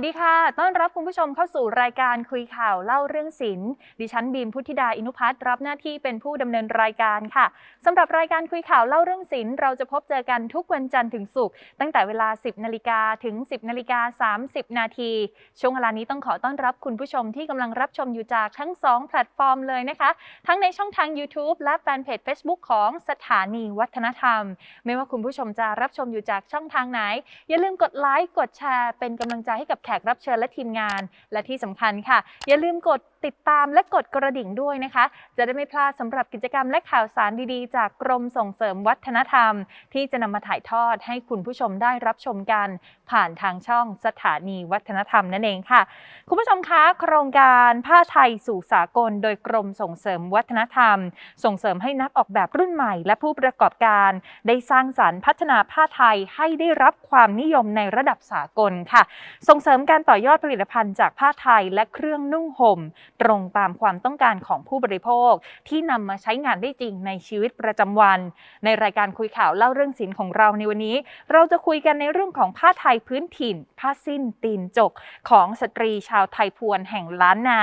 วัสดีค่ะ ต้อนรับคุณผู้ชมเข้าสู่รายการคุยข่าวเล่าเรื่องศิลป์ดิฉันบีมพุทธิดาอินุพัฒน์รับหน้าที่เป็นผู้ดำเนินรายการค่ะสำหรับรายการคุยข่าวเล่าเรื่องศิลป์เราจะพบเจอกันทุกวันจันทร์ถึงศุกร์ตั้งแต่เวลา 10นาฬิกาถึง 10นาฬิกา30 นาทีช่วงเวลานี้ต้องขอต้อนรับคุณผู้ชมที่กำลังรับชมอยู่จากทั้ง 2 แพลตฟอร์มเลยนะคะ ทั้งในช่องทาง YouTube และแฟนเพจ Facebook ของสถานีวัฒนธรรม ไม่ว่าคุณผู้ชมจะรับชมอยู่จากช่องทางไหน อย่าลืมกดไลค์กดแชร์เป็นกำลังใจให้กับแขกรับเชิญและทีมงาน และที่สำคัญค่ะ อย่าลืมกดติดตามและกดกระดิ่งด้วยนะคะ จะได้ไม่พลาดสำหรับกิจกรรมและข่าวสารดีๆ จากกรมส่งเสริมวัฒนธรรม ที่จะนำมาถ่ายทอดให้คุณผู้ชมได้รับชมกัน ผ่านทางช่องสถานีวัฒนธรรมนั่นเองค่ะ คุณผู้ชมคะโครงการผ้าไทยสู่สากล โดยกรมส่งเสริมวัฒนธรรม ส่งเสริมให้นักออกแบบรุ่นใหม่ และผู้ประกอบการ ได้สร้างสรรค์พัฒนาผ้าไทยให้ได้รับความนิยมในระดับสากลค่ะ ส่งเสริมการต่อยอดผลิตภัณฑ์จากผ้าไทยและเครื่องนุ่งห่มตรงตามความต้องการของผู้บริโภค ที่นำมาใช้งานได้จริงในชีวิตประจำวัน ในรายการคุยข่าวเล่าเรื่องศิลป์ของเราในวันนี้ เราจะคุยกันในเรื่องของผ้าไทยพื้นถิ่น ผ้าสิ้นตีนจก ของสตรีชาวไทยพวนแห่งล้านนา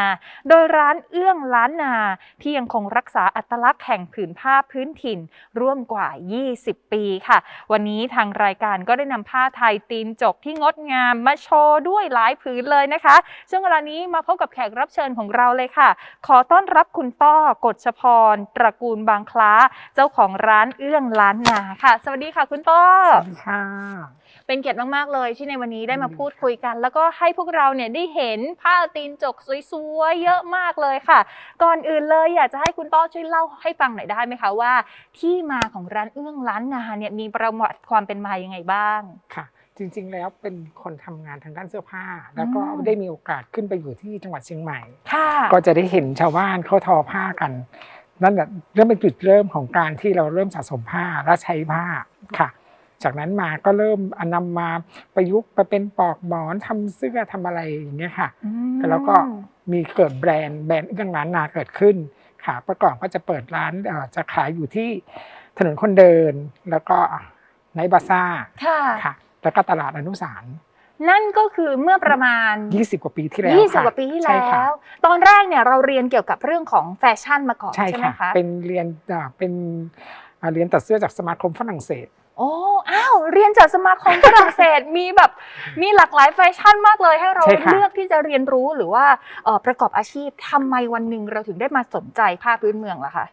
โดยร้านเอื้องล้านนา ที่ยังคงรักษาอัตลักษณ์แห่งผืนผ้าพื้นถิ่น ร่วมกว่า 20 ปีค่ะ วันนี้ทางรายการก็ได้นำผ้าไทยตีนจกที่งดงามมาโชว์ด้วยหลายผืนเลยนะคะช่วงเวลานี้มาพบกับแขกรับเชิญของเราเลยค่ะ ขอต้อนรับคุณต้อกฎชพร ตระกูลบางคล้า เจ้าของร้านเอื้องล้านนาค่ะ สวัสดีค่ะ คุณต้อ สวัสดีค่ะ เป็นเกียรติมากๆเลยที่ในวันนี้ได้มาอืมพูดคุยกัน แล้วก็ให้พวกเราเนี่ยได้เห็นผ้าตีนจกสวยๆเยอะมากเลยค่ะ ก่อนอื่นเลยอยากจะให้คุณต้อช่วยเล่าให้ฟังหน่อยได้ไหมคะว่า ที่มาของร้านเอื้องล้านนาเนี่ยมีประวัติความเป็นมายังไงบ้างค่ะ จริง ๆ แล้วเป็นคนทำงานทางด้านเสื้อผ้า แล้วก็อืมได้มีโอกาสขึ้นไปอยู่ที่จังหวัดเชียงใหม่ค่ะก็จะได้เห็นชาวบ้านเขาทอผ้ากัน นั่นแหละเริ่มเป็นจุดเริ่มของการที่เราเริ่มสะสมผ้าและใช้ผ้าค่ะ จากนั้นมาก็เริ่มเอานำมาประยุกต์ไปเป็นปลอกหมอนทำเสื้อทำอะไรอย่างเงี้ยค่ะอืมแล้วก็มีเกิดแบรนด์แบรนด์เรื่องร้านนาเกิดขึ้นค่ะประกอบก็จะเปิดร้านเอ่อจะขายอยู่ที่ถนนคนเดินแล้วก็ไนท์บาซ่าค่ะค่ะ แล้วก็ตลาดอนุสารนั่นก็คือเมื่อประมาณ 20 กว่าปีที่แล้ว20ค่ะกว่าปีที่ใช่แล้ค่ะวตอนแรกเนี่ยเราเรียนเกี่ยวกับเรื่องของแฟชั่นมาก่อนใช่ใช่ไหมค่ะคะเป็นเรียนอ่าเป็นอ่าเรียนตัดเสื้อจากสมาคมฝรั่งเศสโอ้อ้าว เรียนจากสมาคมฝรั่งเศส มีแบบ มีหลากหลายแฟชั่นมากเลยให้เราใช่ค่ะเลือกที่จะเรียนรู้หรือว่าเอ่อประกอบอาชีพทำไมวันหนึ่งเราถึงได้มาสนใจผ้าพื้นเมืองล่ะคะ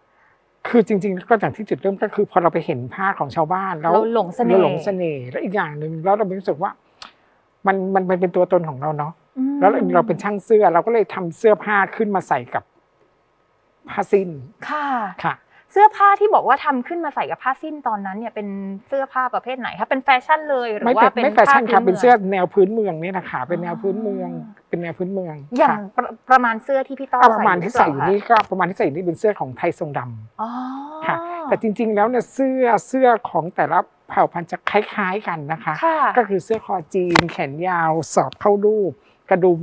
คือจริงๆก็จากที่จุดเริ่มก็คือพอเราไปเห็นผ้าของชาวบ้านแล้วเราหลงเสน่ห์ราหลงเสน่ห์แล้วอีกอย่างหนึ่งแล้วเรารู้สึกว่า มันมันมันเป็นตัวตนของเราเนาะอืมแล้วเราเป็นช่างเสื้อเราก็เลยทำเสื้อผ้าขึ้นมาใส่กับผ้าสิ้นค่ะค่ะ เสื้อผ้าที่บอกว่าทำขึ้นมาใส่กับผ้าสิ้นตอนนั้นเนี่ยเป็นเสื้อผ้าประเภทไหนคะเป็นแฟชั่นเลยหรืไม่อว่าเป็นเป็นไม่แฟชั่นผ้าค่ะพื้เป็นเสื้อแนวพื้นเมืองเนี่ยนะคะเป็นแนวอ๋อพื้นเมือง เป็นแนวพื้นเมือง อย่างค่ะประประมาณเสื้อที่พี่ต้ออะปใส่ระมาณที่ใส่อยู่หรืนี่เปล่าคะก็ประมาณที่ใส่อยู่นี่เป็นเสื้อของไทยทรงดำอ๋อค่ะแต่จริง ๆ แล้วเนี่ยเสื้อเสื้อของแต่ละเผ่าพันธุ์จะคล้ายๆกันนะคะค่ะก็คือเสื้อคอจีน แขนยาว สอบเข้ารูป กระดุม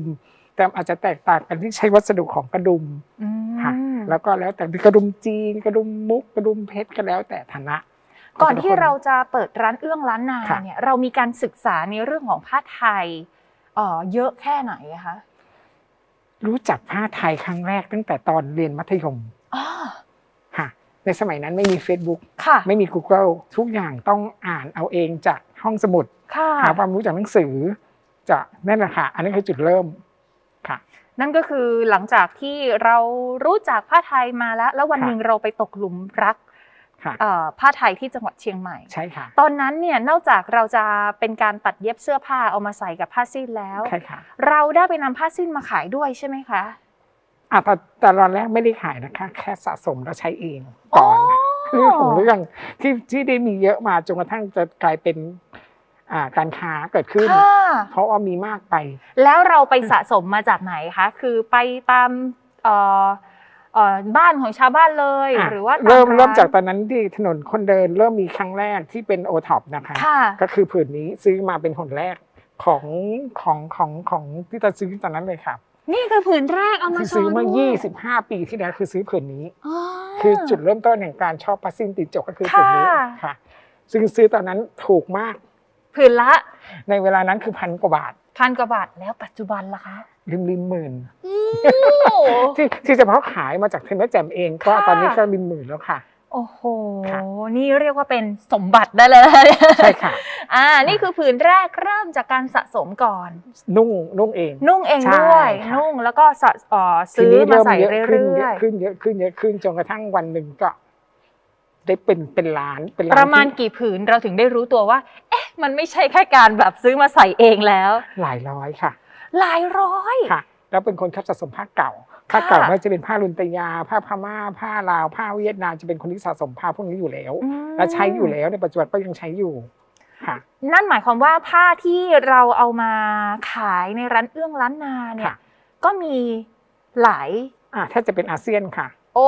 แต่อาจจะแตกต่างกันที่ใช้วัสดุของกระดุมอืมค่ะ แล้วก็แล้วแต่กระดุมจีน กระดุมมุก กระดุมเพชรก็แล้วแต่ฐานะ ก่อนที่แต่ละคเราจะเปิดร้านเอื้องล้านนาค่ะเนี่ยเรามีการศึกษาในเรื่องของผ้าไทยเอ่อเยอะแค่ไหนอะคะรู้จักผ้าไทยครั้งแรกตั้งแต่ตอนเรียนมัธยมอ๋อค่ะ ในสมัยนั้นไม่มี Facebook ค่ะไม่มี Google ทุกอย่างต้องอ่านเอาเองจากห้องสมุดค่ะหาความรู้จากหนังสือจะนั่นแหละค่ะ อันนี้คือจุดเริ่มค่ะ นั่นก็คือหลังจากที่เรารู้จักผ้าไทยมาแล้ว แล้ววันค่ะหนึ่งเราไปตกหลุมรักค่ะเอ่อผ้าไทยที่จังหวัดเชียงใหม่ใช่ค่ะ ตอนนั้นเนี่ยนอกจากเราจะเป็นการตัดเย็บเสื้อผ้าเอามาใส่กับผ้าสิ้นแล้วใช่ค่ะเราได้ไปนำผ้าสิ้นมาขายด้วยใช่ไหมคะอะแต่แต่ตอนแรกไม่ได้ขายนะคะ แค่สะสมแล้วใช้เองก่อนอ๋อเรื่องของเรื่องที่ที่ได้มีเยอะมาจนกระทั่งจะกลายเป็นอ่า การค้าเกิดขึ้นค่ะเพราะว่ามีมากไป แล้วเราไปสะสมมาจากไหนคะ คือไปตามเอ่อเอ่อบ้านของชาวบ้านเลยอะหรือว่าตาเริ่มร้นเริ่มจากตอนนั้นที่ถนนคนเดินเริ่มมีครั้งแรกที่เป็นโอท็อปนะคะค่ะก็คือผืนนี้ซื้อมาเป็นคนแรกของของของของที่จะซื้อตอนนั้นเลยค่ะนี่คือผืนแรกเอามาคือโชซื้อว์เมื่อด้วย25 ปีที่แล้วคือซื้อผืนนี้อ๋อคือจุดเริ่มต้นแห่งการชอบผ้าสิ้นติดจกก็คือผืนนี้ค่ะค่ะ ซึ่งซื้อตอนนั้นถูกมาก ผืนละในเวลานั้นคือพันกว่าบาท พันกว่าบาทแล้วปัจจุบันล่ะคะริมริมหมื่นโอ้ที่ที่เฉพาะขายมาจากเทนเนอร์แจมเองก็ค่ะตอนนี้ก็ริมหมื่นแล้วค่ะ โอ้โหค่ะนี่เรียกว่าเป็นสมบัติได้เลยนะใช่ค่ะ อ่า นี่คือผืนแรกเริ่มจากการสะสมก่อน นุ่งนุ่งเอง นุ่งเองใช่ด้วยค่ะนุ่งแล้วก็สะเอ่อทีซื้อนี้มาเริ่มใส่เยอะขึ้นเยเรื่ออะยขึ้นเยอะขึ้นเยอะขึ้นจนกระทั่งวันหนึ่งก็ได้เป็นเป็นล้านเป็นๆล้านประมาณที่กี่ผืนเราถึงได้รู้ตัวว่า เอ๊ะ มันไม่ใช่แค่การแบบซื้อมาใส่เองแล้ว หลายร้อยค่ะ หลายร้อยค่ะ แล้วเป็นคนชอบสะสมผ้าเก่าผ้าค่ะเก่าไม่ว่าจะเป็นผ้าลุนตยา ผ้าพม่า ผ้าลาว ผ้าเวียดนามจะเป็นคนที่สะสมผ้าพวกนี้อยู่แล้วอืมและใช้อยู่แล้วในปัจจุบันก็ยังใช้อยู่ค่ะ นั่นหมายความว่าผ้าที่เราเอามาขายในร้านเอื้องร้านนาเนี่ยค่ะก็มีหลายอ่าถ้าจะเป็นอาเซียนค่ะ โอ้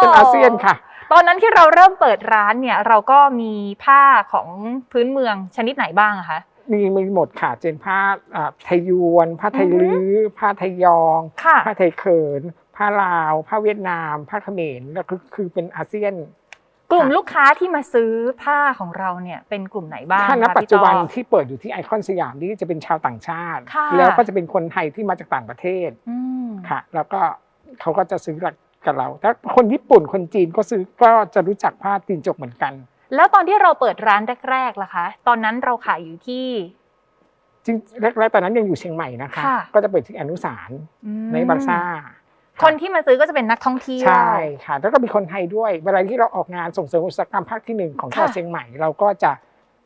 เป็นอาเซียนค่ะ ตอนนั้นที่เราเริ่มเปิดร้านเนี่ย เราก็มีผ้าของพื้นเมืองชนิดไหนบ้างอะคะ มีมีหมดค่ะเจนผ้าอ่าไทยยวน ผ้าไทยอือฮึลื้อ ผ้าไทยยอง ค่ะ ผ้าไทยเขิน ผ้าลาว ผ้าเวียดนาม ผ้าเขมรแล้วคือคือเป็นอาเซียน กลุ่มค่ะลูกค้าที่มาซื้อผ้าของเราเนี่ยเป็นกลุ่มไหนบ้างถ้าณคะปัจจุบันพี่ต้อ ที่เปิดอยู่ที่ไอคอนสยามนี่จะเป็นชาวต่างชาติ ค่ะ แล้วก็จะเป็นคนไทยที่มาจากต่างประเทศ อืม ค่ะแล้วก็เขาก็จะซื้อกั บเรา ถ้าคนญี่ปุ่นคนจีนก็ซื้อก็จะรู้จักผ้าตีนจกเหมือนกัน แล้วตอนที่เราเปิดร้านแรกๆล่ะคะ ตอนนั้นเราขายอยู่ที่จริงแรกๆตอนนั้นยังอยู่เชียงใหม่นะคะ ค่ะ ก็จะเปิดที่อนุสารอืมในบาซ่า คนที่มาซื้อก็จะเป็นนักท่องเที่ยว ใช่ค่ะ แล้วก็มีคนไทยด้วย เวลาที่เราออกงานส่งเสริมอุตสาหกรรมภาคที่หนึ่งของจังหวัดค่ะ เชียงใหม่ เราก็จะ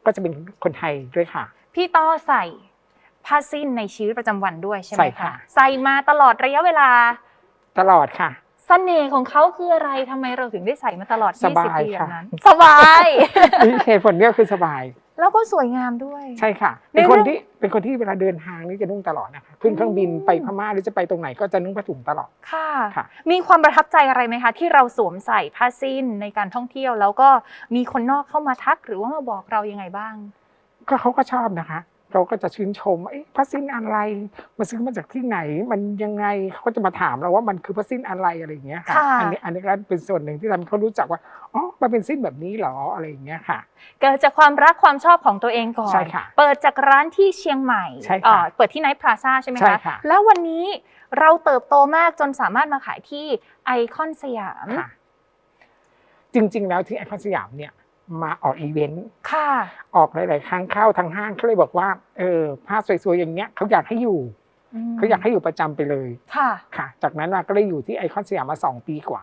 ก็จะเป็นคนไทยด้วยค่ะ พี่ต้อใส่ผ้าสิ้นในชีวิตประจำวันด้วยใช่ไหมใส่ค่ะใส่มาตลอดระยะเวลาตลอดค่ะ เสน่ห์ของเขาคืออะไรทำไมเราถึงได้ใส่มาตลอด สบาย20 ปีอย่าค่ะงนั้น สบาย นี่เหตุผลเนี้ยคือสบาย แล้วก็สวยงามด้วย ใช่ค่ะ ในเป็นคนเรื่องที่เป็นคนที่เวลาเดินทางนี่จะนุ่งตลอดนะคะขึ้นเครื่องบินอืม ไปพม่าหรือจะไปตรงไหนก็จะนุ่งผ้าถุงตลอด ค่ะ ค่ะ มีความประทับใจอะไรไหมคะ ที่เราสวมใส่ผ้าสิ้นในการท่องเที่ยว แล้วก็มีคนนอกเข้ามาทักหรือว่ามาบอกเรายังไงบ้าง ก็เขาก็ชอบนะคะ เขาก็จะชื่นชมเอ๊ะผ้าสิ้นอะไรมาซื้อมาจากที่ไหน มันยังไงเขาก็จะมาถามเราว่ามันคือผ้าสิ้นอะไรอะไรอย่างเงี้ยค่ะค่ะ อันนี้อันนี้ก็เป็นส่วนหนึ่งที่ทำให้เขารู้จักว่าอ๋อมันเป็นสิ้นแบบนี้เหรออะไรอย่างเงี้ยค่ะ เกิดจากความรักความชอบของตัวเองก่อนใช่ค่ะเปิดจากร้านที่เชียงใหม่ใช่ค่ะเอ่อเปิดที่ไนท์พลาซ่าใช่ไหมใช่คะค่ะแล้ววันนี้เราเติบโตมากจนสามารถมาขายที่ไอคอนสยามค่ะจริง ๆ แล้วที่ไอคอนสยามเนี่ย มาออกอีเวนต์ค่ะออกหลาย ๆ ครั้งเข้าทางห้างเขาเลยบอกว่าเออผ้าสวยๆอย่างเงี้ยเขาอยากให้อยู่มเขาอยากให้อยู่ประจำไปเลยค่ะค่ะ จากนั้นมาก็เลยอยู่ที่ไอคอนสยามมาสองปีกว่า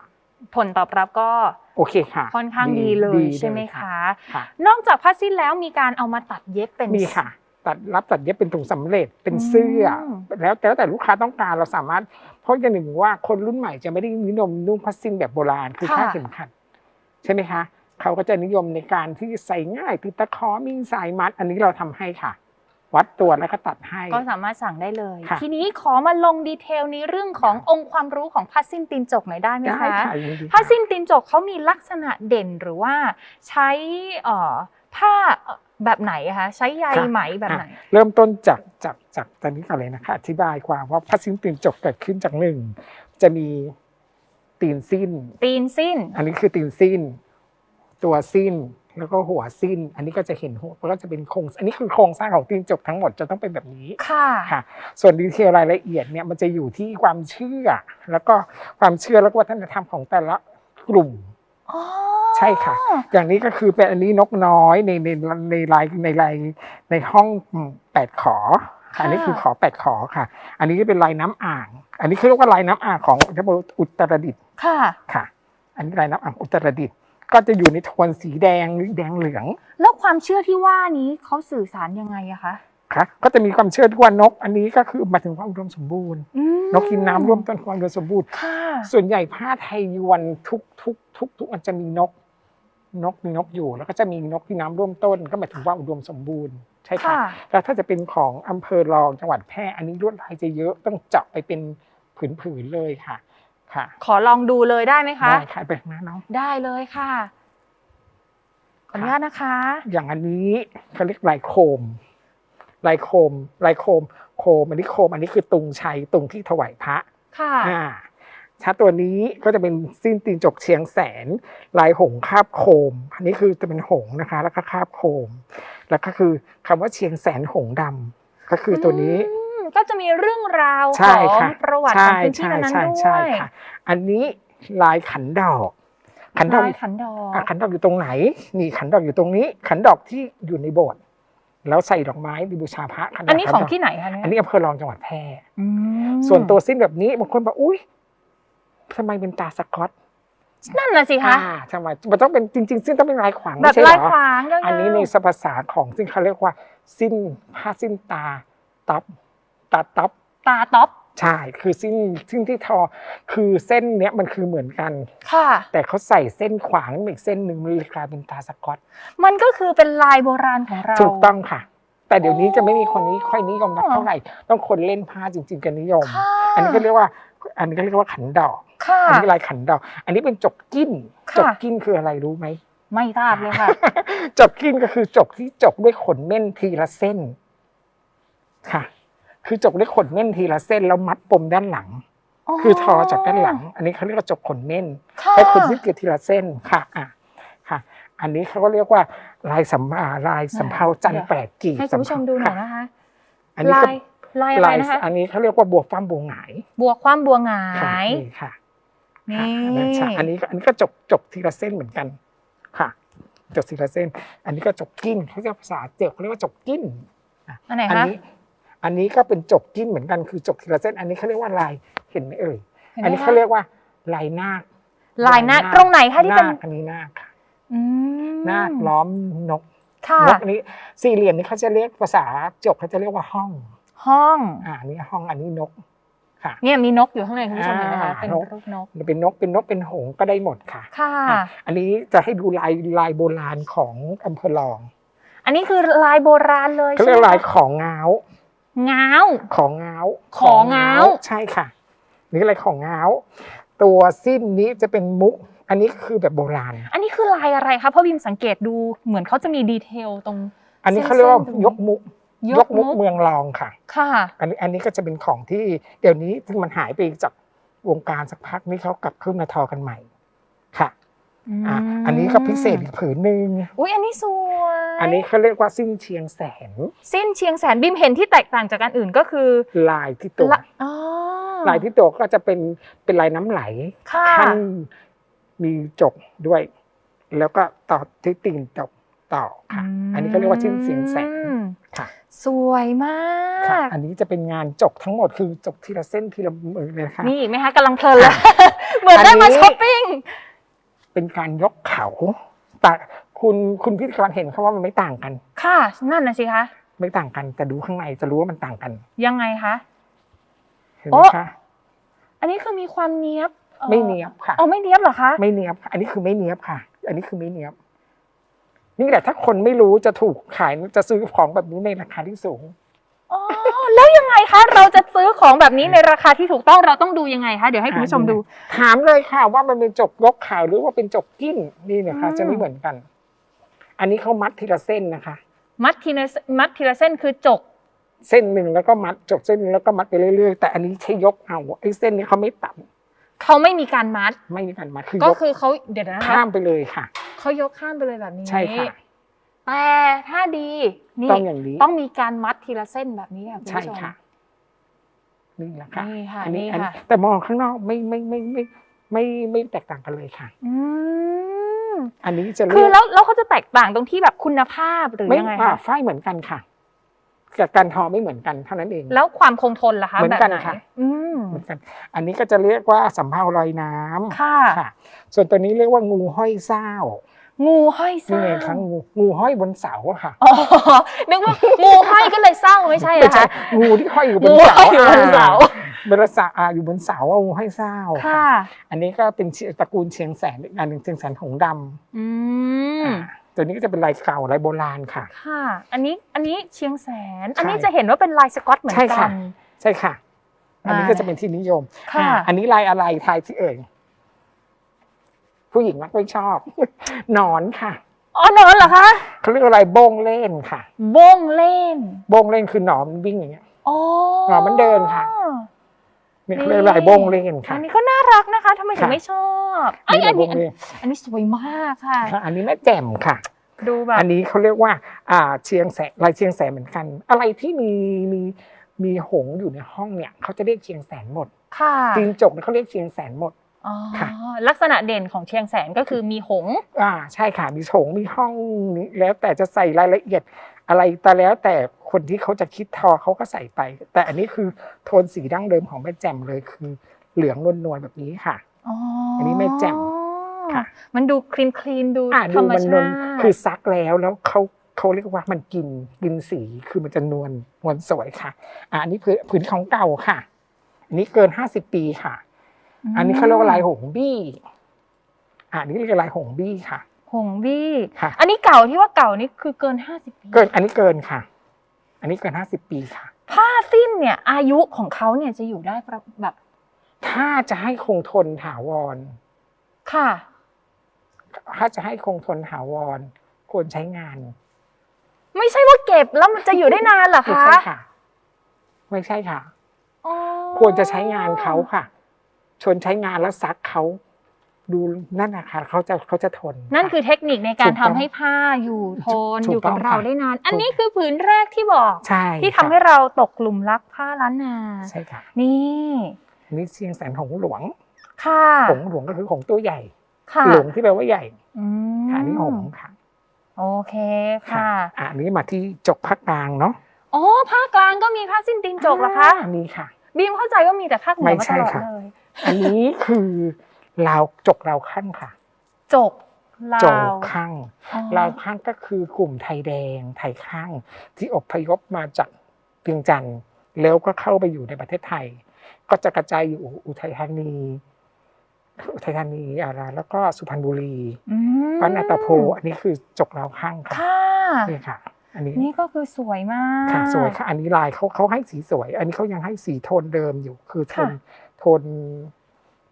ผลตอบรับก็โอเคค่ะ ค่อนข้างดีเลยใช่ไหมเลยคะค่ะนอกจากผ้าสิ้นแล้วมีการเอามาตัดเย็บเป็นมีค่ะ ตัดรับตัดเย็บเป็นถุงสำเร็จเป็นเสื้ออมแล้วแต่แล้วแต่ลูกค้าต้องการเราสามารถ เพราะอย่างหนึ่งว่าคนรุ่นใหม่จะไม่ได้นิยมนุ่งผ้าสิ้นแบบโบราณคือค่ะผ้าเข็มขัดใช่ไหมคะ เขาก็จะนิยมในการที่ใส่ง่ายติดตะขอมีสายมัด อันนี้เราทำให้ค่ะ วัดตัวแล้วก็ตัดให้ ก็สามารถสั่งได้เลยค่ะทีนี้ขอมาลงดีเทลในเรื่องขององค์ความรู้ของผ้าสิ้นตีนจกหน่อยได้ไหมได้คะค่ะยินดีผ้าค่ะสิ้นตีนจกเขามีลักษณะเด่นหรือว่าใช้เอ่อผ้าเอ่อแบบไหนอะคะใช้ใยค่ะไหมแบบไหนอะเริ่มต้นจากจากจากตอนนี้ก่อนเลยนะคะอธิบายความว่าผ้าสิ้นตีนจกเกิดขึ้นจากหนึ่งจะมีตีนสิ้น ตีนสิ้น อันนี้คือตีนสิ้น ตัวสิ้นแล้วก็หัวสิ้น อันนี้ก็จะเห็นหัวก็จะเป็นโครงอันนี้คือโครงสร้างของตีนจกทั้งหมดจะต้องเป็นแบบนี้ค่ะค่ะ ส่วนดีเทลรายละเอียดเนี่ยมันจะอยู่ที่ความเชื่อ แล้วก็ความเชื่อแล้วก็วัฒนธรรมของแต่ละกลุ่มอ๋อใช่ค่ะ อย่างนี้ก็คือเป็นอันนี้นกน้อยในในในลายในลายในห้องแปดขอค่ะอันนี้คือขอแปดขอค่ะ อันนี้ก็เป็นลายน้ำอ่าง อันนี้คือเรียกว่าลายน้ำอ่างของจังหวัดอุตรดิตถ์ค่ะค่ะ อันนี้ลายน้ำอ่างอุตรดิตถ์ ก็จะอยู่ในโทนสีแดงหรือแดงเหลืองแล้วความเชื่อที่ว่านี้เขาสื่อสารยังไงอะคะค่ะก็จะมีความเชื่อที่ว่านก อันนี้ก็คือหมายถึงความอุดมสมบูรณ์ อืมนกกินน้ำร่วมต้นความอุดมสมบูรณ์ ค่ะส่วนใหญ่ผ้าไทยยวนทุกทุกทุกทุกอันจะมีนก นกมีนกอยู่ แล้วก็จะมีนกที่น้ำร่วมต้น ก็หมายถึงว่าอุดมสมบูรณ์ใช่ค่ะค่ะ แล้วถ้าจะเป็นของอำเภอรองจังหวัดแพร่อันนี้ลวดลายจะเยอะต้องเจาะไปเป็นผืนๆเลยค่ะ ค่ะขอลองดูเลยได้ไหมคะ ได้ค่ะไปนะน้องได้เลยค่ะ ขออนุญาตนะคะ อย่างอันนี้เขาเรียกลายโคมลายโคมลายโคม โคมอันนี้โคม อันนี้คือตุงชัยตุงที่ถวายพระค่ะอ่าชาตัวนี้ก็จะเป็นสิ้นตีนจกเชียงแสน ลายหงส์คาบโคม อันนี้คือจะเป็นหงส์นะคะ แล้วก็คาบโคม แล้วก็คือคำว่าเชียงแสนหงส์ดก็คือตัวนี้ม ก็จะมีเรื่องราวใช่ของค่ะประวัติของพื้นที่นั้นๆด้ใช่วยค่ะอันนี้ลายขันดอก ขันดอกลายขันดอกอะขันดอกอยู่ตรงไหน นี่ขันดอกอยู่ตรงนี้ ขันดอกที่อยู่ในโบสถ์แล้วใส่ดอกไม้ในบูชาพระขัดกอันนี้ของขัดกที่ไหนคะเนี่ยอันนี้อำเภอรองจังหวัดแพร่อืมส่วนตัวสิ้นแบบนี้บางคนบอกอุ้ยทำไมเป็นตาสกอตนั่นน่ะสิคะอ่าทำไมมันต้องเป็นจริงๆสิ้นต้องเป็นลายขวางแบไม่บใช่ลายเหรอขวางยาวๆอันนี้ในสภาษาของซึ่งเขาเรียกว่า สิ้นผ้าสิ้นตาตับ ตาตับตาต๊อปใช่คือสิ้นสิ้นที่ทอคือเส้นเนี้ยมันคือเหมือนกัน ค่ะ แต่เขาใส่เส้นขวางอีกเส้นหนึ่งมันเลยกลายเป็นตาสกอต มันก็คือเป็นลายโบราณของเรา ถูกต้องค่ะ แต่เดี๋ยวนี้จะไม่มีคนนี้ค่อยนิยมนักอ๋อเท่าไหร่ ต้องคนเล่นผ้าจริง ๆ กันนิยม ค่ะอันนี้ก็เรียกว่า อันนี้ก็เรียกว่าขันดอก ค่ะ อันนี้ลายขันดอก อันนี้เป็นจกกิ้น ค่ะ จกกิ้นคืออะไรรู้ไหม ไม่ทราบเลยค่ะ จกกิ้นก็คือจกที่จกด้วยขนเม่นทีละเส้น ค่ะ คือจกด้วยขนเม่นทีละเส้นแล้วมัดปมด้านหลัง คือทอจากด้านหลัง อันนี้เขาเรียกว่าจกขนเม่นค่ะให้ขนที่เกิดทีละเส้นค่ะอะค่ะ อันนี้เขาก็เรียกว่าลายสำอ่าลายสำเภาจันทร์แปดกีบให้คุณผู้ชมดูหน่อยค่ะนะคะอันนี้ลาก็ยลายอะไรลายนะคะอันนี้เขาเรียกว่าบัวฟ้ามบัวหงายบัวคว่ำบัวหงาค่ะยนี่ค่ะนี่ค่ะอันนั้นใช่อันนี้ก็อันนี้ก็จกจกทีละเส้นเหมือนกันค่ะจกทีละเส้น อันนี้ก็จกกิ้นเขาเรียกภาษาเจียวเขาเรียกว่าจกกิ้นอันไหนอัคะนี้ อันนี้ก็เป็นจกกิ้นเหมือนกันคือจกทีละเส้น อันนี้เขาเรียกว่าลายเห็นไหมเอ่ยห็ไหมอันนี้คะเขาเรียกว่าลายนาคลายหน้าตรงไหนคะที่เป็นนาคอันนี้นาคค่ะอืมนาคล้อมนกค่ะนกอันนี้สี่เหลี่ยมนี่เขาจะเรียกภาษาจกเขาจะเรียกว่าห้อง ห้อง อ่าอันนี้ห้องอันนี้นกค่ะ เนี่ยมีนกอยู่ข้างในคุณผู้ชมเห็นไหมคะอ่าเป็นนก รูปนกเป็นนกเป็นนกเป็นหงส์ก็ได้หมดค่ะ ค่ะ อะ อันนี้จะให้ดูลายลายโบราณของอำเภอรองอันนี้คือลายโบราณเลยเขาเรียกใช่ไหมลายคะของง้าว ง้าวของง้าวของง้าวใช่ค่ะนี่ลายของง้าวตัวสิ้นนี้จะเป็นมุก อันนี้คือแบบโบราณ อันนี้คือลายอะไรคะเพราะบิมสังเกตดูเหมือนเขาจะมีดีเทลตรง อันนี้เขาเรียกว่าเส้นๆยกมุกยกมุกเมืองรองค่ะ ค่ะ อันนี้อันนี้ก็จะเป็นของที่เดี๋ยวนี้ที่มันหายไปจากวงการสักพักนี่เขากลับขึ้นมาทอกันใหม่ ค่ะอะมอันนี้ก็พิเศษอีกผืนหนึ่งอุ้ยอันนี้สวย อันนี้เขาเรียกว่าสิ้นเชียงแสน สิ้นเชียงแสนบิมเห็นที่แตกต่างจากอันอื่นก็คือ ลายที่ตัวละอ๋อลายที่ตัวก็จะเป็นเป็นลายน้ำไหลค่ะขั้นมีจกด้วย แล้วก็ต่อที่ตีนจกต่อค่ะ อันนี้เขาเรียกว่าสิ้นเสียงแสงอืมค่ะ สวยมาค่ะกอันนี้จะเป็นงานจกทั้งหมดคือจกทีละเส้นทีละมือเลยค่ะมีอีกไหมคะกำลังเพลินเลยเหมือนได้อันนี้มาช้อปปิ้งเป็นการยกเขาแต่ คุณคุณพิธีกรเห็นเขาว่ามันไม่ต่างกัน ค่ะ นั่นนะสิคะ ไม่ต่างกันแต่ดูข้างในจะรู้ว่ามันต่างกัน ยังไงคะ เห็นโอ้ไหมคะอันนี้คือมีความเนี้ยบอ่อไม่เนียบค่ะอ๋อไม่เนี้ยบเหรอคะไม่เนียบ อันนี้คือไม่เนียบค่ะ อันนี้คือไม่เนียบ นี่แหละถ้าคนไม่รู้จะถูกขายจะซื้อของแบบนี้ในราคาที่สูงอ๋อแล้วยังไงคะ เราจะซื้อของแบบนี้ในราคาที่ถูกต้องเราต้องดูยังไงคะเดี๋ยวให้คุณผู้ชมดู ถามเลยค่ะว่ามันเป็นจกยกขาวหรือว่าเป็นจกกิ้นนี่เนะคะอืมจะไม่เหมือนกัน อันนี้เขามัดทีละเส้นนะคะ มัดทีละมัดทีละเส้นคือจก เส้นหนึ่งแล้วก็มัดจกเส้นหนึ่งแล้วก็มัดไปเรื่อยๆ แต่อันนี้ใช้ยกเอาไอ้เส้นนี้เขาไม่ตัดเขาไม่มีการมัด ไม่มีการมัด คือก็ยกคือเขาเดี๋ยวนะคะข้ามไปเลยค่ะเขายกข้ามไปเลยแบบนี้ใช่ค่ะแต่ถ้าดีนี่ต้องอย่างนี้ต้องมีการมัดทีละเส้นแบบนี้ค่ะคุณใช่ผู้ชมค่ะนี่แหละค่ะนี่ค่ะอันนี้นี่อันนี้ค่ะแต่มองข้างนอกไม่ไม่ไม่ไม่ไม่ไม่แตกต่างกันเลยค่ะ อืม อันนี้จะเรีคืยอกแล้วแล้วเขาจะแตกต่างตรงที่แบบคุณภาพหรือไม่ยังไงอ่าคะฝ้ายเหมือนกันค่ะกับการทอไม่เหมือนกันเท่านั้นเอง แล้วความคงทนล่ะคะเหมือนแบบกันไหนค่ะอืมเหมือนกัน อันนี้ก็จะเรียกว่าสำเภาลอยน้ำค่ะค่ะ ส่วนตัวนี้เรียกว่างูห้อยเศร้างูห้อยนี่เศร้าไงครั้งงูงูห้อยบนเสาอะค่ะอ๋อนึกว่างูห้อยก็เลยเศร้าไม่ใช่เหรไม่อใช่คะงูที่ห้อยอยู่บนงูเสาห้อยอยู่บนเสา เวลาสะอาอยู่บนเสาอะงูห้อยเศร้าค่ะ อันนี้ก็เป็นตระกูลเชียงแสนอีกอันหนึ่งเชียงแสนหงส์ดำอืมอ่าตัวนี้ก็จะเป็นลายเก่าลายโบราณค่ะ ค่ะ อันนี้อันนี้เชียงแสน อันนี้ใช่จะเห็นว่าเป็นลายสกอตเหมือนใช่กัค่ะนใช่ค่ะ อันนี้อ่าก็จะเป็นที่นิยมค่ะอ่าอันนี้ลายอะไรทายที่เอ่ยผู้หญิงมักไม่ชอบหนอนค่ะอ๋อหนอนเหรอคะเขาเรียกว่าอะไรโบ้งเล่นค่ะบงเล่นโบ้งเล่นคือหนอนมันวิ่งอย่างเงี้ยอ๋อหนอนมันเดินค่ะ นี่เขาเรียกว่าลายโบ้งเล่นค่ะอันนี้ก็น่ารักนะคะทำไมถึงค่ะไม่ชอบไอยนี่อัลานยโบ้นี้งเล่นอันนี้สวยมากค่ะค่ะ อันนี้แม่แจ่มค่ะดูแบบอันนี้เขาเรียกว่า อ่าเชียงแสนลายเชียงแสนเหมือนกัน อะไรที่มีมีมีหงส์อยู่ในห้องเนี่ยเขาจะเรียกเชียงแสนหมด ค่ะตีนจกเนี่ยเขาเรียกเชียงแสนหมดอ๋อค่ะลักษณะเด่นของเชียงแสนก็คือมีหงส์อ่าใช่ค่ะมีโถงมีห้องมีแล้วแต่จะใส่รายละเอียด อะไรแต่แล้วแต่คนที่เขาจะคิดทอเขาก็ใส่ไป แต่อันนี้คือโทนสีดั้งเดิมของแม่แจ่มเลยคือเหลืองนวลๆแบบนี้ค่ะอ๋ออัอันนี้แม่แจ่มค่ะ มันดูคลีนคลีนดูอ่าธรดูรมมันนชาวลติคือซักแล้วแล้วเขาเขาเรียกว่ามันกินกินสีคือมันจะนวลนวลสวยค่ะอ่าอันนี้ผืนผืนของเก่าค่ะ อันนี้เกินห้าสิบปีค่ะ อันนี้เขาเรียกว่าลายหงบี้อ่าอันนี้เรียกลายหงบี้ค่ะ หงส์บี้ค่ะ อันนี้เก่าที่ว่าเก่านี่คือเกินห้าสิบปีเกินอันนี้เกินค่ะ อันนี้เกินห้าสิบปีค่ะ ผ้าสิ้นเนี่ยอายุของเขาเนี่ยจะอยู่ได้ประแบบ ถ้าจะให้คงทนถาวร ค่ะ ถ้าจะให้คงทนถาวร ควรใช้งานไม่ใช่ว่าเก็บแล้วมันจะอยู่ได้นานเหรอไม่คะใช่ค่ะ ไม่ใช่ค่ะ อ๋อควรจะใช้งานเขาค่ะชวนใช้งานแล้วซักเขา ดูนั่นนะคะเขาจะเขาจะทน นั่นค่ะคือเทคนิคในการถูกทำต้องให้ผ้าอยู่ทนถูกอยู่กับต้องเราค่ะได้นาน อันถูกนี้คือผืนแรกที่บอกใช่ที่ทำค่ะให้เราตกหลุมรักผ้าล้านนาใช่ค่ะนี่อันนี้เชียงแสนหงส์หลวง ค่ะหงส์หลวงก็คือหงส์ตัวใหญ่ค่ะหลวงที่แปลว่าใหญ่อืมค่ะอันนี้หงส์ค่ะ โอเคค่ะอะอันนี้มาที่จกภาคกลางเนาะอ๋อผ้ากลางก็มีผ้าสิ้นตีนจกเหรอคะอันนี้ค่ะ บีมเข้าใจว่ามีแต่ภาคเหนือไม่มาใช่ตลอดค่ะเลย อันนี้คือ ลาวจกลาวขั้นค่ะ จกลาจงวข้างอ๋อลาวข้างก็คือกลุ่มไทยแดงไทยข้าง ที่อพยพมาจากเวียงจันทร์แล้วก็เข้าไปอยู่ในประเทศไทย ก็จะกระจายอยู่อุทัยธานีอุทัยธานีอะไรแล้วก็สุพรรณบุรีอืมปันอัตตโพอันนี้คือจกลาวข้างค่ะค่ะนี่ค่ะ อันนี้นี่ก็คือสวยมากค่ะสวยค่ะ อันนี้ลายเขาเขาให้สีสวย อันนี้เขายังให้สีโทนเดิมอยู่ คือโทนค่ะโทน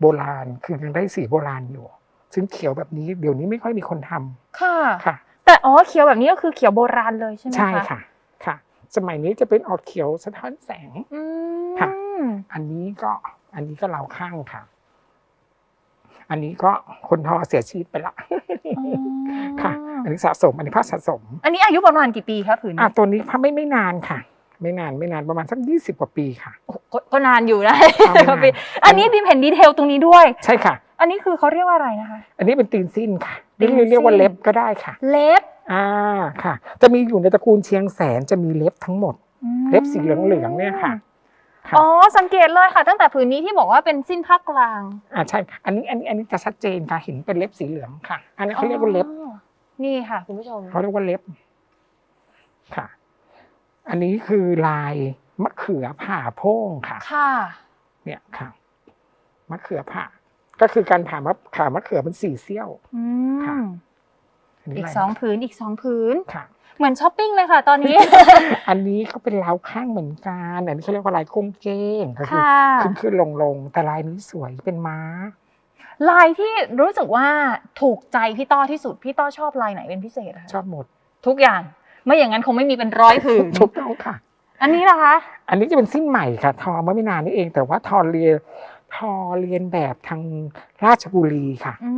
โบราณคือยังได้สีโบราณอยู่ ซึ่งเขียวแบบนี้เดี๋ยวนี้ไม่ค่อยมีคนทำค่ะค่ะ แต่อ๋อเขียวแบบนี้ก็คือเขียวโบราณเลยใช่ไหมคะใช่ค่ะค่ะ สมัยนี้จะเป็นออกเขียวสะท้อนแสงอืค่ะมอันนี้ก็อันนี้ก็เราข้างค่ะ อันนี้ก็คนทอเสียชีวิตไปละอ๋อค่ะ อันนี้สะสม อันนี้ผ้าสะสม อันนี้อายุประมาณกี่ปีคะผืนอะนี้ตัวนี้ผ้าไม่ไม่นานค่ะ ไม่นานไม่นานประมาณสักยี่สิบกว่าปีค่ะโอ้โหก็ก็นานอยู่นะอ่าไม่นานปีอันนี้บีมเห็นดีเทลตรงนี้ด้วย ใช่ค่ะ อันนี้คือเขาเรียกว่าอะไรนะคะ อันนี้เป็นตีนสิ้นค่ะตีนสิ้นเรียกว่าเล็บก็ได้ค่ะ เล็บอ่าค่ะ จะมีอยู่ในตระกูลเชียงแสนจะมีเล็บทั้งหมดอืมเล็บสีเหลืองๆเนี่ยค่ะค่ะอ๋อสังเกตเลยค่ะ ตั้งแต่ผืนนี้ที่บอกว่าเป็นสิ้นภาคกลางอ่าใช่อันนี้อันนี้อันนี้จะชัดเจนค่ะเห็นเป็นเล็บสีเหลืองค่ะ อันนี้เขาเรียกว่าเล็บอ๋อนี่ค่ะคุณผู้ชมเขาเรียกว่าเล็บ ค่ะ อันนี้คือลายมะเขือผ่าโพ่งค่ะ ค่ะ เนี่ยค่ะมะเขือผ่า ก็คือการผ่ามะขามะเขือเป็นสี่เสี้ยว อืค่ะมอันนี้อีกลายสองผืนอีกสองผืน ค่ะ เหมือนช้อปปิ้งเลยค่ะ ตอนนี้ อันนี้เขาเป็นลาวข้างเหมือนกันอันนี้เขาเรียกว่าลายก้งเก้งก็คือค่ะ ขึ้นขึ้นลงลงแต่ลายนี้สวยเป็นม้า ลายที่รู้สึกว่าถูกใจพี่ต้อที่สุด พี่ต้อชอบลายไหนเป็นพิเศษอะคะชอบหมด ทุกอย่าง ไม่อย่างนั้นคงไม่มีเป็นร้อยผืนถูกต้องค่ะ อันนี้ล่ะคะ อันนี้จะเป็นสิ้นใหม่ค่ะ ทอเมื่อไม่นานนี้เอง แต่ว่าทอเรียนทอเรียนแบบทางราชบุรีค่ะอื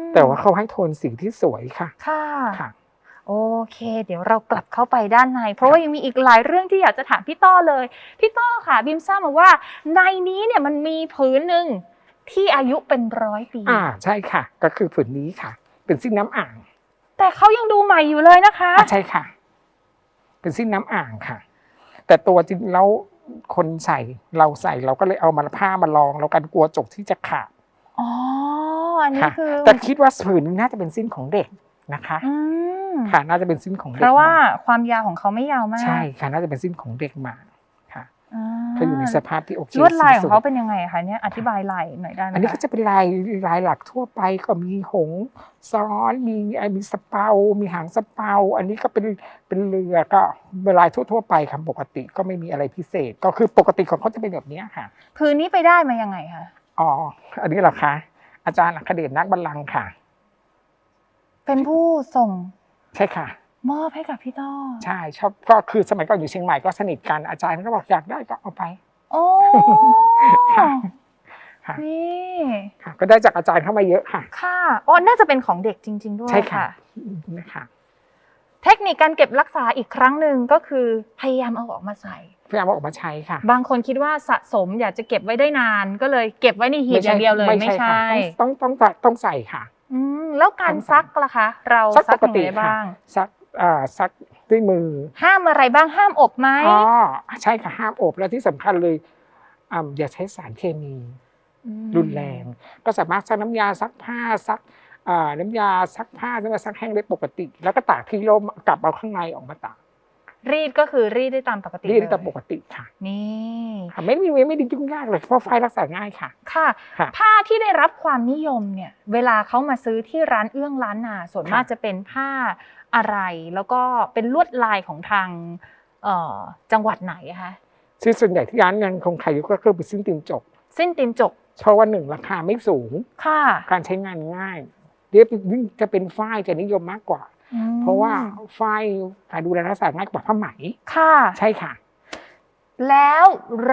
มแต่ว่าเขาให้โทนสีที่สวยค่ะ ค่ะค่ะโอเค เดี๋ยวเรากลับเข้าไปด้านใน เพราะว่ายังมีอีกหลายเรื่องที่อยากจะถามพี่ต้อเลย พี่ต้อค่ะบิมทราบมาว่า ในนี้เนี่ยมันมีผืนหนึ่งที่อายุเป็นร้อยปี อ่าใช่ค่ะ ก็คือผืนนี้ค่ะ เป็นสิ้นน้ำอ่าง แต่เขายังดูใหม่อยู่เลยนะคะอ่าใช่ค่ะ เป็นสิ้นน้ำอ่างค่ะ แต่ตัวจริงแล้วคนใส่เราใส่เราก็เลยเอามาผ้ามาลองเรากันกลัวจกที่จะขาดอ๋ออันนี้ค่ะคือแต่คิดว่าผืนนี้น่าจะเป็นสิ้นของเด็กนะคะอืมค่ะน่าจะเป็นสิ้นของเพเด็กราะว่ามาความยาวของเขาไม่ยาวมากใช่ค่ะน่าจะเป็นสิ้นของเด็กมาค่ะอ่า เขาอยู่ในสภาพที่โอเคลวดลายของสีสเขาเป็นยังไงคะเนี่ยอธิบายลายหน่อยได้ไหมอันนี้คะก็จะเป็นลายลายหลักทั่วไปก็มีหงส์ซ้อนมีไอ้มีสเปา มีหางสเปา อันนี้ก็เป็นเป็นเรือก็เป็นลายทั่ว ๆ ไปครับปกติก็ไม่มีอะไรพิเศษ ก็คือปกติของเขาจะเป็นแบบเนี้ยค่ะพื้นนี้ไปได้มายังไงคะอ๋ออันนี้เหรอคะอาจารย์อัคเดชนักบัลลังก์ค่ะ เป็นผู้ส่งใช่ค่ะ มอบให้กับพี่ต้อใช่ชอบก็คือสมัยก่อนอยู่เชียงใหม่ก็สนิทกันอาจารย์ก็บอกอยากได้ก็เอาไป โอ้ค่ะค่ะนี่ค่ะก็ได้จากอาจารย์เข้ามาเยอะค่ะ ค่ะอ๋อน่าจะเป็นของเด็กจริง ๆ ด้วยใช่ค่ะนี่ค่ะเทคนิคการเก็บรักษาอีกครั้งหนึ่งก็คือพยายามเอาออกมาใส่พยายามเอาออกมาใช้ค่ะ บางคนคิดว่าสะสมอยากจะเก็บไว้ได้นาน ก็เลยเก็บไว้ในหีบอย่างเดียวเลยไม่ใช่ค่ะต้องต้องต้องต้องใส่ค่ะ อืมแล้วการซักล่ะคะ เราซักซักปกยังติไงค่ะบ้างซักอ่า ซักด้วยมือ ห้ามอะไรบ้างห้ามอบไหมอ๋อใช่ค่ะห้ามอบแล้วที่สำคัญเลยอ่าอย่าใช้สารเคมีมรุนแรง ก็สามารถซักน้ำยาซักผ้าซักอ่าน้ำยาซักผ้าน้ำยาซักแห้งได้ปกติ แล้วก็ตากที่ร่มกลับเอาข้างในออกมาตากรีดก็คือรีดได้ตามปกตินี่ได้ตามเลยปกติค่ะ นี่ค่ะไม่มีไม่ได้ยุ่งยากเลยเพราะไฟรักษาง่ายค่ะค่ะ ค่ะ ผ้าที่ได้รับความนิยมเนี่ย เวลาเขามาซื้อที่ร้านเอื้องร้านนาส่วนมากค่ะจะเป็นผ้า อะไร แล้วก็เป็นลวดลายของทางเอ่อจังหวัดไหนอะคะซึ่งส่วนใหญ่ที่ร้านยังคงขายอยู่ก็คือเป็นสิ้นตินจกสิ้นตีนจกเพราะว่าหนึ่งราคาไม่สูงค่ะการใช้งานง่ายเรียกยิ่งจะเป็นฝ้ายจะนิยมมากกว่าอืมเพราะว่าฝ้ายการดูแลรักษาง่ายกว่าผ้าไหมค่ะใช่ค่ะ แล้ว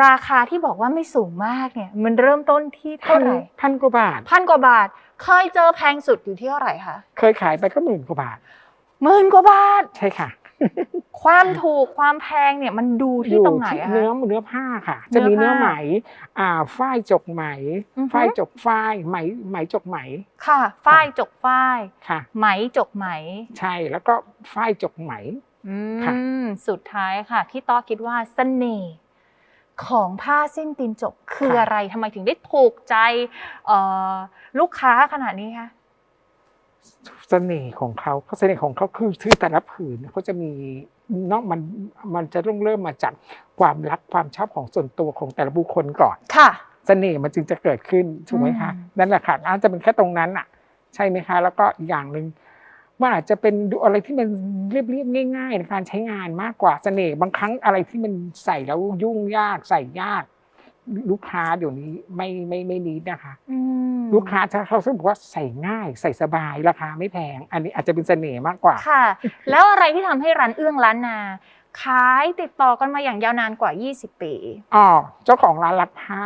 ราคาที่บอกว่าไม่สูงมากเนี่ย มันเริ่มต้นที่เท่าไหร่พันกว่าบาท พันกว่าบาท เคยเจอแพงสุดอยู่ที่เท่าไหร่คะเคยขายไปก็หมื่นกว่าบาท หมื่นกว่าบาท ใช่ค่ะ ความถูกความแพงเนี่ยมันดูที่ตรงไหนที่อะเนื้อคะเนื้อผ้าค่ะเนื้จะอมีเนื้อผ้าไหม อ่าฝ้ายจกไหมอือฮึ ฝ้ายจกฝ้ายไหมไหมจกไหม ค่ะฝ้ายจกฝ้ายค่ะ ไหมจกไหม ใช่แล้วก็ฝ้ายจกไหม อืค่ะ มสุดท้ายค่ะที่ต้อคิดว่าเสน่ห์ของผ้าสิ้นตีนจกคืออะไรทำไมถึงได้ถูกใจเอ่อลูกค้าขนาดนี้คะ เสน่ห์ของเขาเสน่ห์ของเขาคือที่แต่ละผืนเขาจะมีเนอกมันมันจะต้องเริ่มมาจากความรักความชอบของส่วนตัวของแต่ละบุคคลก่อนค่ะเสน่ห์มันจึงจะเกิดขึ้นถูกไหมคะอืมนั่นแหละค่ะอาจจะเป็นแค่ตรงนั้นอะ ใช่ไหมคะ แล้วก็อีกอย่างหนึ่งมันอาจจะเป็นดูอะไรที่มันเรียบๆง่าย ๆ ในการใช้งานมากกว่าเสน่ห์บางครั้งอะไรที่มันใส่แล้วยุ่งยากใส่ยาก ลูกค้าเดี๋ยวนี้ไม่ไม่ไม่นิดนะคะอืมลูกค้าถ้าเขาซึ่งบอกว่าใส่ง่ายใส่สบายราคาไม่แพง อันนี้อาจจะเป็นเสน่ห์มากกว่าค่ะ แล้วอะไรที่ทำให้ร้านเอื้องร้านนาขายติดต่อกันมาอย่างยาวนานกว่า 20 ปี อ๋อ เจ้าของร้านรักผ้า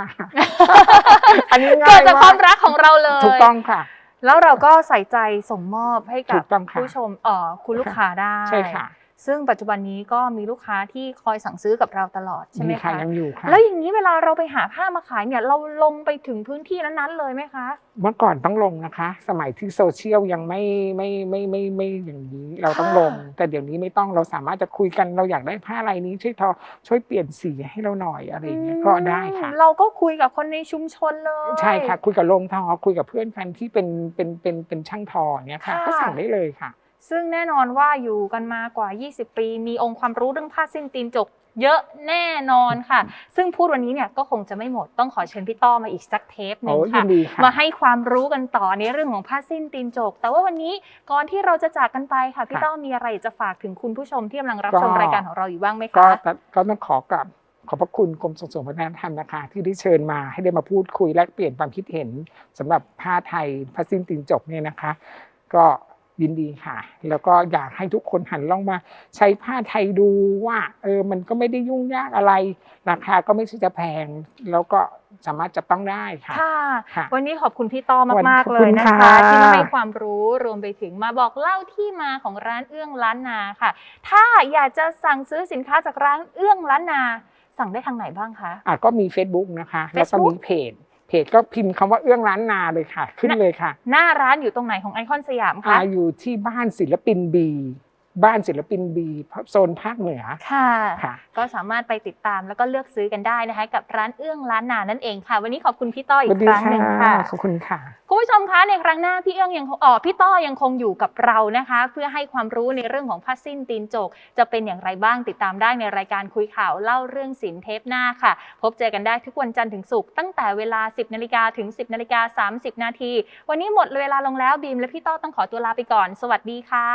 อันนี้ง่ายเกิดจากความมากรักของเราเลย ถูกต้องค่ะ แล้วเราก็ใส่ใจส่งมอบให้กัถูบกต้องค่ะผู้ชมเอ่อคุณลูกค้าได้ ใช่ค่ะ ซึ่งปัจจุบันนี้ก็มีลูกค้าที่คอยสั่งซื้อกับเราตลอดใช่ไหมมีค่ะคะยังอยู่ค่ะแล้วอย่างนี้เวลาเราไปหาผ้ามาขายเนี่ยเราลงไปถึงพื้นที่นั้นๆเลยไหมคะ เมื่อก่อนต้องลงนะคะ สมัยที่โซเชียลยังไม่ไม่ไม่ไม่ไม่ไม่อย่างนี้เราต้องลงค่ะแต่เดี๋ยวนี้ไม่ต้องเราสามารถจะคุยกันเราอยากได้ผ้าอะไรนี้ช่วยทอช่วยเปลี่ยนสีให้เราหน่อยอะไรอย่างเงี้ยก็ได้ค่ะ เราก็คุยกับคนในชุมชนเลยใช่ค่ะ คุยกับโรงทอคุยกับเพื่อนกันที่เป็นเป็นเป็นเป็นช่างทออย่างเงี้ยค่ะค่ะ ก็สั่งได้เลยค่ะ ซึ่งแน่นอนว่าอยู่กันมากว่า 20 ปี มีองค์ความรู้เรื่องผ้าสิ้นตีนจกเยอะแน่นอนค่ะ ซึ่งพูดวันนี้เนี่ยก็คงจะไม่หมดต้องขอเชิญพี่ต้อมาอีกสักเทปหนึ่โอ้งยิค่ะนดีค่ะ มาให้ความรู้กันต่อในเรื่องของผ้าสิ้นตีนจก แต่ว่าวันนี้ก่อนที่เราจะจากกันไปค่ะพี่ค่ะต้อมีอะไรจะฝากถึงคุณผู้ชมที่กำลังรับก็ชมรายการของเราอยู่บ้างไหมก็คะก็ต้องขอกลับขอบพระคุณกรมส่งเสริมวัฒนธรรมนะคะ ที่ได้เชิญมาให้ได้มาพูดคุยแลกเปลี่ยนความคิดเห็นสำหรับผ้าไทยผ้าสิ้นตีนจกเนี่ยนะคะ ก็ ยินดีค่ะ แล้วก็อยากให้ทุกคนหันลองมาใช้ผ้าไทยดูว่าเออมันก็ไม่ได้ยุ่งยากอะไร ราคาก็ไม่ใช่จะแพง แล้วก็สามารถจับต้องได้ค่ะค่ะค่ะวันนี้ขอบคุณพี่ต้อวันมากขอบๆเลคุยณนะคะค่ะที่มาให้ความรู้รวมไปถึงมาบอกเล่าที่มาของร้านเอื้องล้านนาค่ะ ถ้าอยากจะสั่งซื้อสินค้าจากร้านเอื้องล้านนา สั่งได้ทางไหนบ้างคะอะก็มี Facebook นะคะ แล้วก็ Facebook มีเพจเพจ ก็พิมพ์คำว่าเอื้องร้านนาเลยค่ะ ขึ้นเลยค่ะ หน้าร้านอยู่ตรงไหนของไอคอนสยามคะอาอยู่ที่บ้านศิลปินบี บ้านศิลปินบีโซนภาคเหนือค่ะค่ะ ก็สามารถไปติดตามแล้วก็เลือกซื้อกันได้นะคะ กับร้านเอื้องล้านนานั่นเองค่ะ วันนี้ขอบคุณพี่ต้ออีสวักสดีครั้งหนึ่งค่ะขอบคุณค่ะคุณผู้ชมคะในครั้งหน้าพี่เอื้องยังคงอ๋อพี่ต้อยังคงอยู่กับเรานะคะ เพื่อให้ความรู้ในเรื่องของผ้าสิ้นตีนจก จะเป็นอย่างไรบ้างติดตามได้ในรายการคุยข่าวเล่าเรื่องศิลป์เทปหน้าค่ะ พบเจอกันได้ทุกวันจันทร์ถึงศุกร์ตั้งแต่เวลา 10นาฬิกาถึง 10นาฬิกา30นาทีวันนี้หมดเวลาลงแล้วบีมและพี่ต้อต้องขอตัวลาไปก่อน สวัสดีค่ะ